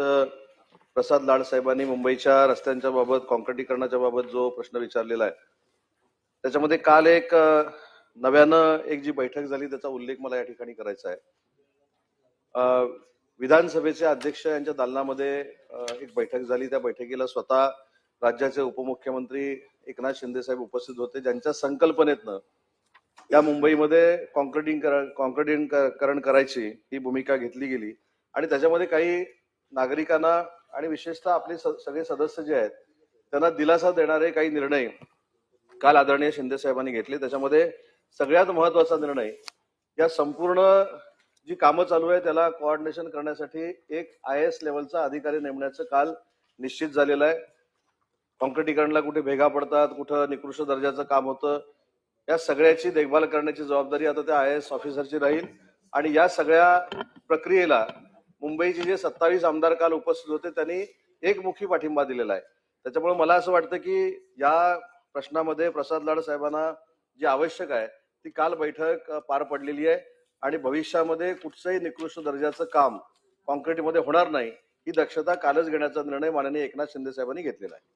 प्रसाद लाड साहेबांनी मुंबईच्या रस्त्यांच्या बाबत कॉन्क्रिटीकरणाच्या बाबत जो प्रश्न विचारलेला आहे त्याच्यामध्ये काल एक नव्यानं एक जी बैठक झाली त्याचा उल्लेख मला या ठिकाणी करायचा आहे. विधानसभेचे अध्यक्ष यांच्या दालनामध्ये एक बैठक झाली. त्या बैठकीला स्वतः राज्याचे उपमुख्यमंत्री एकनाथ शिंदे साहेब उपस्थित होते ज्यांच्या संकल्पनेतनं या मुंबईमध्ये कॉन्क्रिटिंग करण करायची ही भूमिका घेतली गेली. आणि त्याच्यामध्ये काही नागरिकांना आणि विशेषतः आपले स- सगळे सदस्य जे आहेत त्यांना दिलासा देणारे काही निर्णय काल आदरणीय शिंदे साहेबांनी घेतले. त्याच्यामध्ये सगळ्यात महत्त्वाचा निर्णय या संपूर्ण जी कामं चालू आहे त्याला कोऑर्डिनेशन करण्यासाठी एक आय एस लेवलचा अधिकारी नेमण्याचं काल निश्चित झालेलं आहे. कॉन्क्रिटीकरणला कुठे भेगा पडतात कुठं निकृष्ट दर्जाचं काम होतं या सगळ्याची देखभाल करण्याची जबाबदारी आता त्या आय एस ऑफिसरची राहील. आणि या सगळ्या प्रक्रियेला मुंबईचे जे सत्तावीस आमदार काल उपस्थित होते त्यांनी एकमुखी पाठिंबा दिलेला आहे. त्याच्यामुळे मला असं वाटतं की या प्रश्नामध्ये प्रसाद लाड साहेबांना जी आवश्यक आहे ती काल बैठक पार पडलेली आहे आणि भविष्यामध्ये कुठचंही निकृष्ट दर्जाचं काम कॉन्क्रीटमध्ये होणार नाही ही दक्षता कालच घेण्याचा निर्णय माननीय एकनाथ शिंदे साहेबांनी घेतलेला आहे.